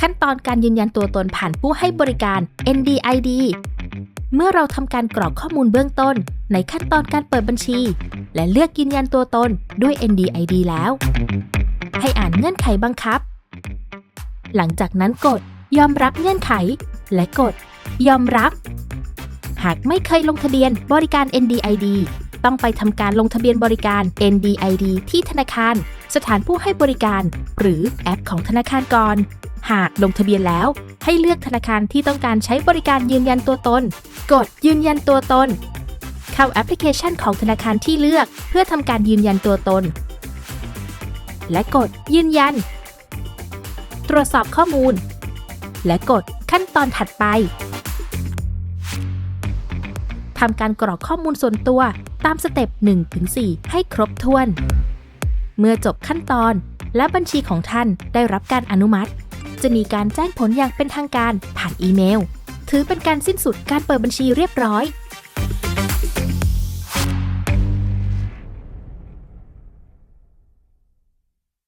ขั้นตอนการยืนยันตัวตนผ่านผู้ให้บริการ NDID เมื่อเราทำการกรอกข้อมูลเบื้องต้น ในขั้นตอนการเปิดบัญชี และเลือกยืนยันตัวตนด้วย NDID แล้ว ให้อ่านเงื่อนไขบังคับ หลังจากนั้นกดยอมรับเงื่อนไข และกด ยอมรับ หากไม่เคยลงทะเบียนบริการ NDID ต้องไปทำการลงทะเบียนบริการ NDID ที่ธนาคาร สถานผู้ให้บริการ หรือแอปของธนาคารก่อน หากลงทะเบียนแล้ว ให้เลือกธนาคารที่ต้องการใช้บริการยืนยันตัวตน กดยืนยันตัวตน เข้าแอปพลิเคชันของธนาคารที่เลือก เพื่อทำการยืนยันตัวตน และกดยืนยัน ตรวจสอบข้อมูล และกดขั้นตอนถัดไปทำการกรอกข้อมูลส่วนตัวตามสเต็ป1-4 ให้ครบถ้วน เมื่อจบขั้นตอนและบัญชีของท่านได้รับการอนุมัติ จะมีการแจ้งผลอย่างเป็นทางการผ่านอีเมล ถือเป็นการสิ้นสุดการเปิดบัญชีเรียบร้อย